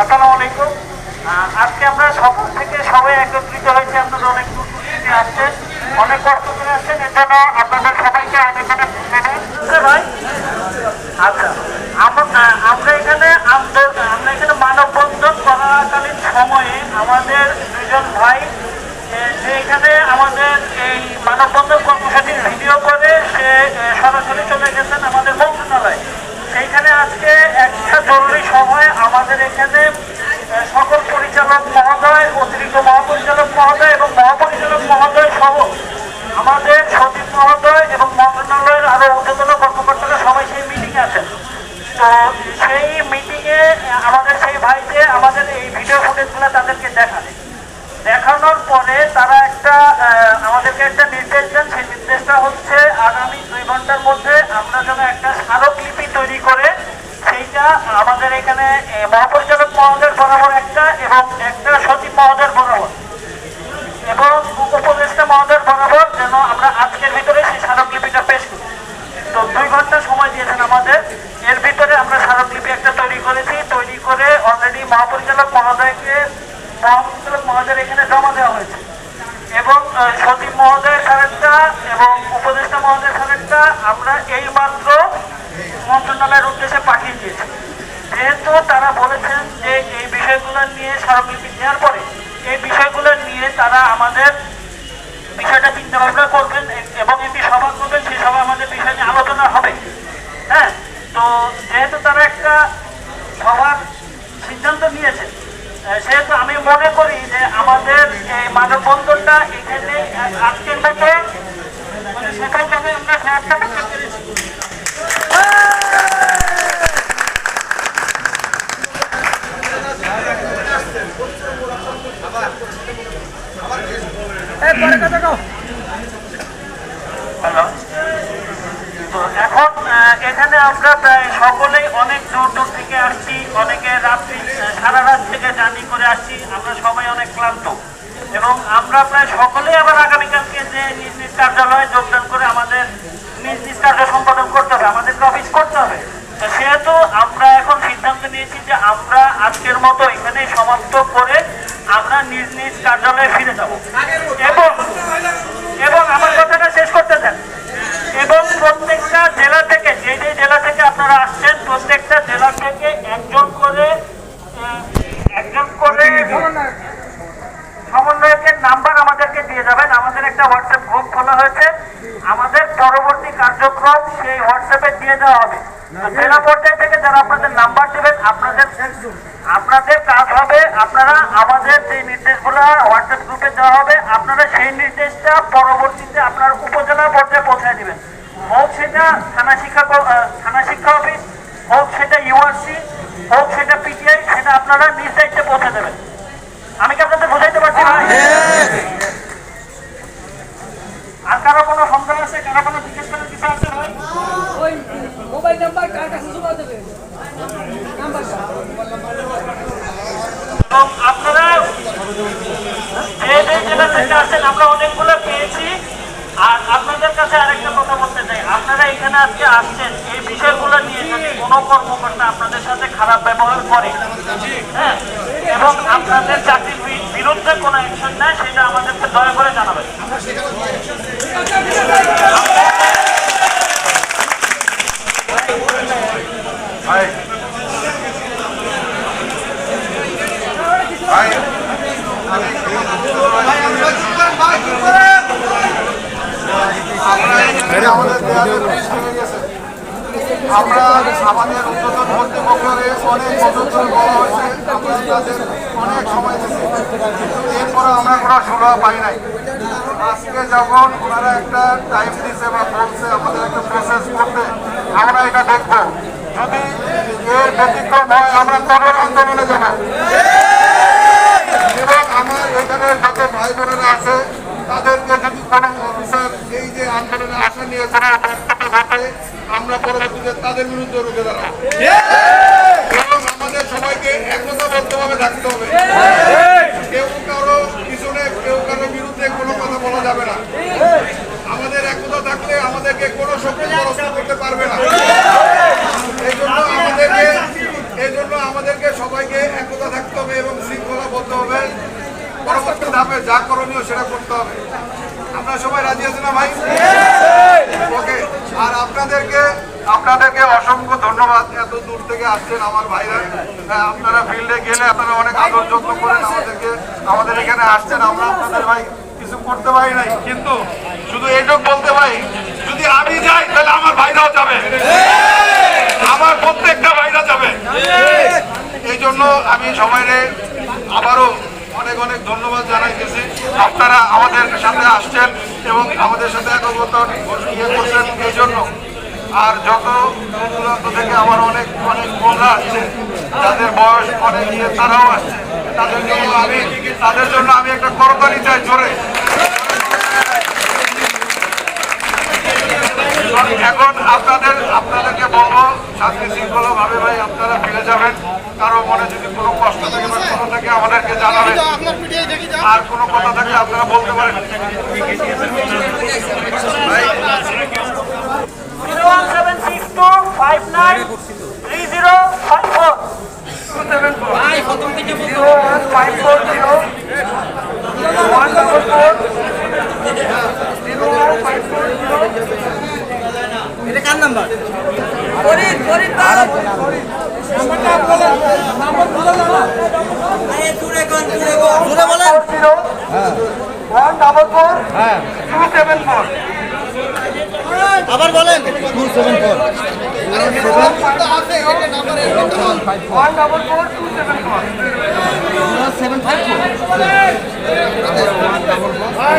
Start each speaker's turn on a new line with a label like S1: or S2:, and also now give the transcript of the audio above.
S1: আসসালামু আলাইকুম আজকে আমরা সকল থেকে সবাই একত্রিত হয়েছে আপনারা অনেক দূর থেকে আসছেন অনেক কষ্ট করে আসছেন এর জন্য আপনাদের সবাইকে অনেক অনেক ভাই আচ্ছা আম- আমরা এখানে আমরা এখানে মানববন্ধন করাকালীন সময়ে আমাদের দুজন ভাই যে এখানে আমাদের এই মানববন্ধন কর্মসূচির ভিডিও করে সে সরাসরি চলে গেছেন আমাদের মন্ত্রণালয়। সেইখানে আজকে একটা জরুরি সময় আমাদের এখানে সকল পরিচালক মহোদয়, অতিরিক্ত মহাপরিচালক মহোদয় এবং মহাপরিচালক মহোদয় সহ আমাদের সচিব মহোদয় এবং মন্ত্রণালয়ের আরও ঊর্ধ্বতন কর্মকর্তারা সবাই সেই মিটিংয়ে আছেন। তো সেই মিটিংয়ে আমাদের সেই ভাইকে আমাদের এই ভিডিও ফুটেজগুলো তাদেরকে দেখায় দেখানোর পরে তারা একটা আমাদেরকে একটা নির্দেশ দেন। সেই নির্দেশটা হচ্ছে আগামী দুই ঘণ্টার মধ্যে আমরা যেন একটা স্মারকলিপি তৈরি করে সেইটা আমাদের এখানে মহাপরিচালক মহোদয়ের বরাবর একটা এবং একটা সচিব মহোদয়ের বরাবর। এবং উপদেষ্টা মহোদয়ের বরাবর যেন আমরা আজকের ভিতরে সেই স্মারকলিপিটা পেশ করি। তো দুই ঘণ্টা সময় দিয়েছেন আমাদের। এর ভিতরে আমরা স্মারকলিপি একটা তৈরি করেছি। তৈরি করে অলরেডি মহাপরিচালক মহোদয়কে, মহাপরিচালক মহোদয়ের এখানে জমা দেওয়া হয়েছে। এবং সচিব মহোদয়ের সারেরটা এবং উপদেষ্টা মহোদয়ের সারেরটা আমরা এই মাত্র মন্ত্রণালয়ের উদ্দেশ্যে পাঠিয়ে দিয়েছি। যেহেতু তারা বলেছেন যে এই বিষয়গুলো নিয়ে স্মারকলিপি নেওয়ার পরে, এই বিষয়গুলো নিয়ে তারা আমাদের বিষয়টা চিন্তা ভাবনা করবেন এবং একটি সভা করবেন, সেই সভা আমাদের বিষয় নিয়ে আলোচনা হবে। হ্যাঁ তো যেহেতু তারা একটা সভার সিদ্ধান্ত নিয়েছে সেহেতু আমি মনে করি যে আমাদের এই মানববন্ধনটা এখানে আজকের মতো মানে থেকে আমরা এখন এখানে আমরা প্রায় সকলেই অনেক দূর দূর থেকে আসছি, অনেকে রাত্রি সারা রাত থেকে জার্নি করে আসছি, আমরা সবাই অনেক ক্লান্ত। এবং আমরা প্রায় সকলেই আবার আগামীকালকে যে নিজ নিজ কার্যালয়ে যোগদান করে আমাদের নিজ নিজ কার্য সম্পাদন করতে হবে, আমাদেরকে অফিস করতে হবে। সেহেতু আমরা এখন সিদ্ধান্ত নিয়েছি যে আমরা আজকের মতো এখানে সমাপ্ত করে আমরা নিজ নিজ কার্যালয়ে ফিরে যাব। এবং আমার কথাটা শেষ করতে দেন এবং প্রত্যেকটা জেলা থেকে যে যে জেলা থেকে আপনারা আসছেন প্রত্যেকটা জেলা থেকে একজন করে আহ, একজন করে সমন্বয়কের নাম্বার আমাদেরকে দিয়ে যাবেন। আমাদের একটা হোয়াটসঅ্যাপ গ্রুপ খোলা হয়েছে। আমাদের পরবর্তী কার্যক্রম সেই হোয়াটসঅ্যাপে দিয়ে দেওয়া হবে। জেলা পর্যায় থেকে যারা আপনাদের নাম্বার দেবেন আপনাদের আপনাদের কাজ হবে আপনারা আমাদের যে নির্দেশগুলো হোয়াটসঅ্যাপ গ্রুপে দেওয়া হবে আপনারা সেই নির্দেশটা পরবর্তীতে আপনার উপজেলা পর্যায়ে পৌঁছে দেবেন। হোক সেটা থানা শিক্ষা থানা শিক্ষা অফিস হোক সেটা ইউআরসি হোক সেটা পিটিআই সেটা আপনারা নিজ দায়িত্বে পৌঁছে দেবেন। আমি কি আপনাদের বোঝাইতে পারছি কারও কোনো সন্দেহ আছে? কারও কোনো জিজ্ঞেস করার কিছু আছে
S2: ওই মোবাইল নাম্বার কার কাছে জমা দেবে?
S1: এবং আপনারা যে যে জেলা থেকে আসছেন আমরা অনেকগুলো পেয়েছি। আর আপনাদের কাছে আরেকটা কথা বলতে চাই। আপনারা এখানে আজকে আসছেন এই বিষয়গুলো নিয়ে যদি কোনো কর্মকর্তা আপনাদের সাথে খারাপ ব্যবহার করে হ্যাঁ এবং আপনাদের চাকরির বি- বিরুদ্ধে কোনো অ্যাকশন নেয় সেটা আমাদেরকে দয়া করে জানাবেন
S3: ভাই ভাই আমি আমাদের দেয়ালের বীজ ভেঙে গেছে। আমরা আমাদের উদ্বোধন কর্তৃপক্ষকে অনেক বছর বলা হয়েছে, আমরা তাদের অনেক সময় কিন্তু এরপরে আমরা কোনো সুরাহা পাই নাই। আজকে যখন ওনারা একটা টাইম দিচ্ছে বা বলছে, আমাদের একটা প্রসেস করতে, আমরা এটা দেখব। যদি এর ব্যতিক্রম হয়, আমরা কঠোর আন্দোলনে যাব। এবং আমার এখানে যত ভাই বোনেরা আছে, তাদেরকে যদি কোনো অফিসার এই যে আন্দোলনে তাদের বিরুদ্ধে রুখে দাঁড়াবো। এবং আমাদের সবাইকে একতা বলতে থাকতে হবে। কেউ কারও পিছনে, কেউ কারও বিরুদ্ধে কোনো কথা বলা যাবে না। আমাদের একতা থাকলে আমাদেরকে কোনো শক্তি পরস্ত করতে পারবে না। এই জন্য আমাদেরকে, এই আমাদেরকে সবাইকে একতা থাকতে হবে এবং শৃঙ্খলা বলতে হবে পরবর্তী যা করণীয় সেটা করতে হবে। আমরা সবাই রাজি আছি না ভাই? অসংখ্য ধন্যবাদ। এত দূর থেকে আসছেন আমার ভাইরা। আপনারা ফিল্ডে গেলে আপনারা অনেক আদর যত্ন করেন আমাদেরকে। আমাদের এখানে আসছেন, আমরা আপনাদের ভাই কিছু করতে পারি নাই। কিন্তু শুধু এইটুকু বলতে পারি যদি আমি যাই, তাহলে আমার ভাইরাও যাবে। আমার প্রত্যেকটা ভাইরা যাবে। এই জন্য আমি সবাইরে আবারও অনেক অনেক ধন্যবাদ জানাইতেছি। আপনারা আমাদের সাথে আসছেন এবং আমাদের সাথে একগত ইয়ে করছেন। এই জন্য আর যত থেকে আমার অনেক অনেক বোনরা আসছে, যাদের বয়স অনেক নিয়ে তারাও আসছে। তাদের জন্য আমি, তাদের জন্য আমি একটা করতালি চাই জোরে। এখন আপনাদের, আপনাদেরকে বলব শান্তি শৃঙ্খলা ভাবে ভাই আপনারা ফিরে যাবেন। কারও মনে যদি কোনো কষ্ট থাকে বা কোনো থাকে, আমাদেরকে জানাবেন। আর কোনো কথা থাকলে আপনারা বলতে পারেন। ভাই
S2: দা জুড়ে বলেন।
S1: টু সেভেন ফোর
S2: আবার
S1: সেভেন ফোর